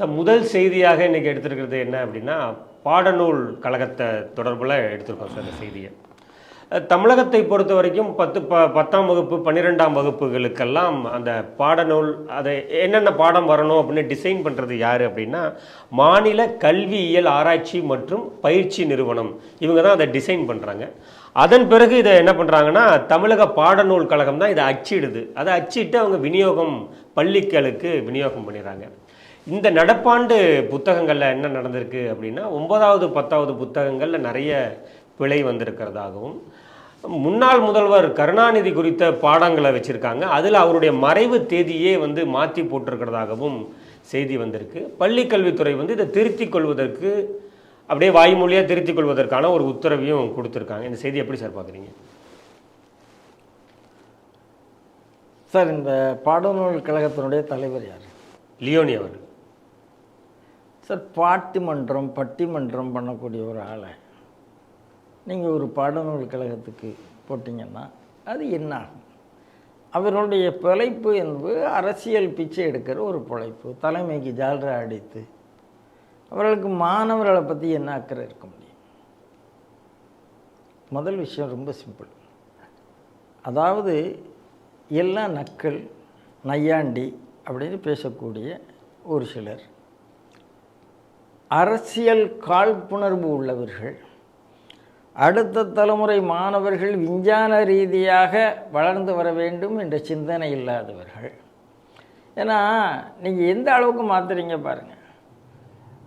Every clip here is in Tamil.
சார் முதல் செய்தியாக இன்றைக்கி எடுத்திருக்கிறது என்ன அப்படின்னா பாடநூல் கழகத்தை தொடர்பில் எடுத்திருக்கோம் சார் இந்த செய்தியை. தமிழகத்தை பொறுத்த வரைக்கும் பத்து ப பத்தாம் வகுப்பு பன்னிரெண்டாம் வகுப்புகளுக்கெல்லாம் அந்த பாடநூல் அதை என்னென்ன பாடம் வரணும் அப்படின்னு டிசைன் பண்ணுறது யார் அப்படின்னா மாநில கல்வியியல் ஆராய்ச்சி மற்றும் பயிற்சி நிறுவனம். இவங்க தான் அதை டிசைன் பண்ணுறாங்க அதன் பிறகு இதை என்ன பண்ணுறாங்கன்னா தமிழக பாடநூல் கழகம் தான் இதை அச்சிடுது. அதை அச்சிட்டு அவங்க விநியோகம் பள்ளிகளுக்கு விநியோகம் பண்ணிடுறாங்க. இந்த நடப்பாண்டு புத்தகங்களில் என்ன நடந்திருக்கு அப்படின்னா ஒன்பதாவது பத்தாவது புத்தகங்களில் நிறைய பிழை வந்திருக்கிறதாகவும் முன்னாள் முதல்வர் கருணாநிதி குறித்த பாடங்களை வச்சுருக்காங்க. அதில் அவருடைய மறைவு தேதியே வந்து மாற்றி போட்டிருக்கிறதாகவும் செய்தி வந்திருக்கு. பள்ளிக்கல்வித்துறை வந்து இதை திருத்திக் கொள்வதற்கு அப்படியே வாய்மொழியாக திருத்திக் கொள்வதற்கான ஒரு உத்தரவையும் கொடுத்துருக்காங்க. இந்த செய்தி எப்படி சார் பார்க்குறீங்க? சார் இந்த பாடநூல் கழகத்தினுடைய தலைவர் யார்? லியோனி அவர்கள். சார் பாட்டிமன்றம் பட்டிமன்றம் பண்ணக்கூடிய ஒரு ஆளை நீங்கள் ஒரு பாடநூல் கழகத்துக்கு போட்டிங்கன்னா அது என்ன ஆகும்? அவருடைய பிழைப்பு என்பது அரசியல் பிச்சை எடுக்கிற ஒரு பிழைப்பு. தலைமைக்கு ஜால்ரா அடித்து அவர்களுக்கு மாணவர்களை பற்றி என்ன அக்கறை இருக்க முடியும்? முதல் விஷயம் ரொம்ப சிம்பிள். அதாவது எல்லாம் நக்கல் நையாண்டி அப்படின்னு பேசக்கூடிய ஒரு சிலர். அரசியல் காழ்ப்புணர்வு உள்ளவர்கள் அடுத்த தலைமுறை மாணவர்கள் விஞ்ஞான ரீதியாக வளர்ந்து வர வேண்டும் என்ற சிந்தனை இல்லாதவர்கள். ஏன்னா நீங்கள் எந்த அளவுக்கு மாற்றுறீங்க பாருங்கள்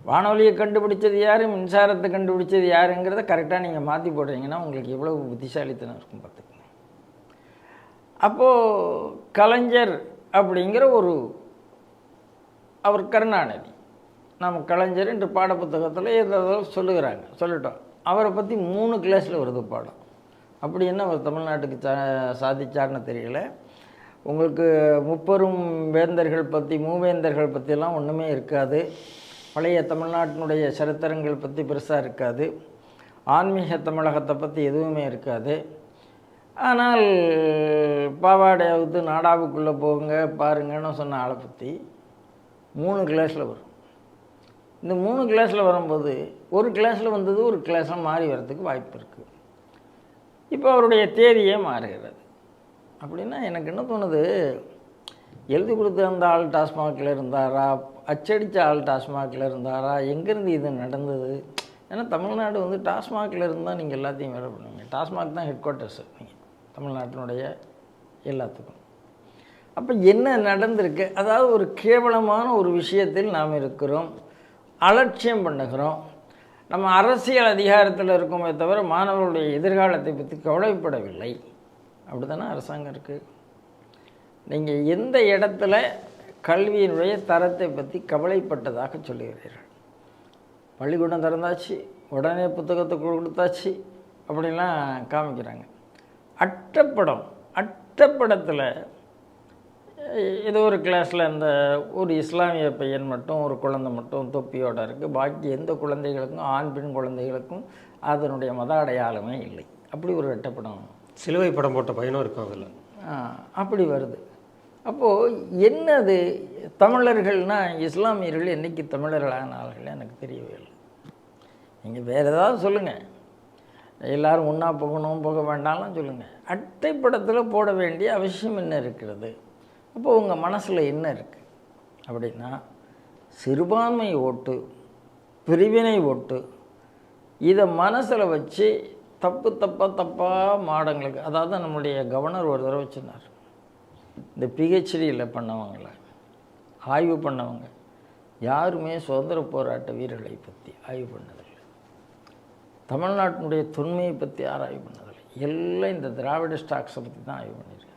வானொலியை கண்டுபிடிச்சது யார் மின்சாரத்தை கண்டுபிடிச்சது யாருங்கிறத கரெக்டாக நீங்கள் மாற்றி போடுறீங்கன்னா உங்களுக்கு எவ்வளோ புத்திசாலித்தனம் இருக்கும் பார்த்துக்கங்க. அப்போது கலைஞர் அப்படிங்கிற ஒரு அவர் கருணாநிதி. நம்ம கலைஞர் என்று பாடப்புத்தகத்தில் ஏதோ சொல்லுகிறாங்க சொல்லிட்டோம். அவரை பற்றி மூணு கிளாஸில் வருது பாடம். அப்படி என்ன அவர் தமிழ்நாட்டுக்கு சா சாதிச்சார்னு தெரியல. உங்களுக்கு முப்பெரும் வேந்தர்கள் பற்றி மூவேந்தர்கள் பற்றிலாம் ஒன்றுமே இருக்காது. பழைய தமிழ்நாட்டினுடைய சரித்திரங்கள் பற்றி பெருசாக இருக்காது. ஆன்மீக தமிழகத்தை பற்றி எதுவுமே இருக்காது. ஆனால் பாவாடை அவுத்து நாடாவுக்குள்ளே போங்க பாருங்கன்னு சொன்ன ஆளை பற்றி மூணு கிளாஸில் வரும். இந்த மூணு கிளாஸில் வரும்போது ஒரு கிளாஸில் வந்தது ஒரு கிளாஸில் மாறி வர்றதுக்கு வாய்ப்பு இருக்குது இப்போ அவருடைய தேதியே மாறுகிறது. அப்படின்னா எனக்கு என்ன தோணுது? எழுதி கொடுத்த அந்த ஆள் டாஸ்மாகில் இருந்தாரா? அச்சடித்த ஆள் டாஸ்மாகில் இருந்தாரா? எங்கேருந்து இது நடந்தது? ஏன்னா தமிழ்நாடு வந்து டாஸ்மாகில் இருந்தால் நீங்கள் எல்லாத்தையும் வேலை பண்ணுவீங்க. டாஸ்மாக் தான் ஹெட் குவார்ட்டர்ஸ் நீங்கள் தமிழ்நாட்டினுடைய எல்லாத்துக்கும். அப்போ என்ன நடந்திருக்கு? அதாவது ஒரு கேவலமான ஒரு விஷயத்தில் நாம் இருக்கிறோம். அலட்சியம் பண்ணுகிறோம். நம்ம அரசியல் அதிகாரத்தில் இருக்கோமே தவிர மாணவர்களுடைய எதிர்காலத்தை பற்றி கவலைப்படவில்லை. அப்படி தானே அரசாங்கம் இருக்குது நீங்கள் எந்த இடத்துல கல்வியினுடைய தரத்தை பற்றி கவலைப்பட்டதாக சொல்லுகிறீர்கள்? பள்ளிக்கூடம் திறந்தாச்சு உடனே புத்தகத்தை கொடுத்தாச்சு அப்படின்லாம் காமிக்கிறாங்க. அட்டப்படம் அட்டப்படத்தில் ஏதோ ஒரு கிளாஸில் இந்த ஒரு இஸ்லாமிய பையன் மட்டும் ஒரு குழந்தை மட்டும் தொப்பியோட இருக்குது பாக்கி எந்த குழந்தைகளுக்கும் ஆண் பெண் குழந்தைகளுக்கும் அதனுடைய மத அடையாளமே இல்லை. அப்படி ஒரு அட்டப்படம் சிலுவை படம் போட்ட பையனும் இருக்கும் அதில். அப்படி வருது. அப்போது என்னது? தமிழர்கள்னா இஸ்லாமியர்கள் என்னைக்கு தமிழர்கள் ஆனார்கள் எனக்கு தெரியவே இல்லை. நீங்கள் வேறு ஏதாவது சொல்லுங்கள் எல்லாரும் ஒன்றா போகணும் போக வேண்டாம்லாம் சொல்லுங்கள் அட்டைப்படத்தில் போட வேண்டிய அவசியம் என்ன இருக்கிறது? அப்போ உங்கள் மனசில் என்ன இருக்குது அப்படின்னா சிறுபான்மை ஓட்டு பிரிவினை ஓட்டு இதை மனசில் வச்சு தப்பு தப்பாக தப்பாக மாடங்களுக்கு அதாவது நம்முடைய கவர்னர் ஒரு தடவை வச்சுருந்தார் இந்த பிஹெச்டியில் பண்ணவங்கள ஆய்வு பண்ணவங்க யாருமே சுதந்திர போராட்ட வீரர்களை பற்றி ஆய்வு பண்ணதில்லை. தமிழ்நாட்டினுடைய தொன்மையை பற்றி ஆராய்வு பண்ணதில்லை. எல்லாம் இந்த திராவிட ஸ்டாக்ஸை பற்றி தான் ஆய்வு பண்ணியிருக்காங்க.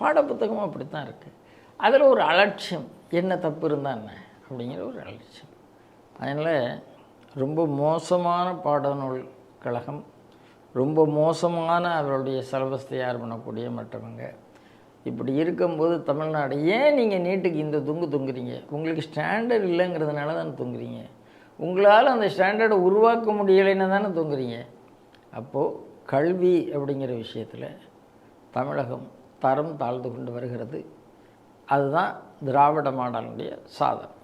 பாடப்புத்தகமும் அப்படி தான் இருக்குது அதில் ஒரு அலட்சியம் என்ன தப்பு இருந்தால் என்ன? அப்படிங்கிற ஒரு அலட்சியம். அதனால் ரொம்ப மோசமான பாடநூல் கழகம் ரொம்ப மோசமான அவருடைய சிலபஸ் தயார் பண்ணக்கூடிய மற்றவங்க. இப்படி இருக்கும்போது தமிழ்நாடு ஏன் நீங்கள் நீட்டுக்கு இந்த துங்கு தொங்குறீங்க? உங்களுக்கு ஸ்டாண்டர்ட் இல்லைங்கிறதுனால தானே தொங்குறீங்க. உங்களால் அந்த ஸ்டாண்டர்டை உருவாக்க முடியலைன்னு தானே தொங்குறீங்க. அப்போது கல்வி அப்படிங்கிற விஷயத்தில் தமிழகம் தரம் தாழ்ந்து கொண்டு வருகிறது. அதுதான் திராவிட மாடலுடைய சாதனை.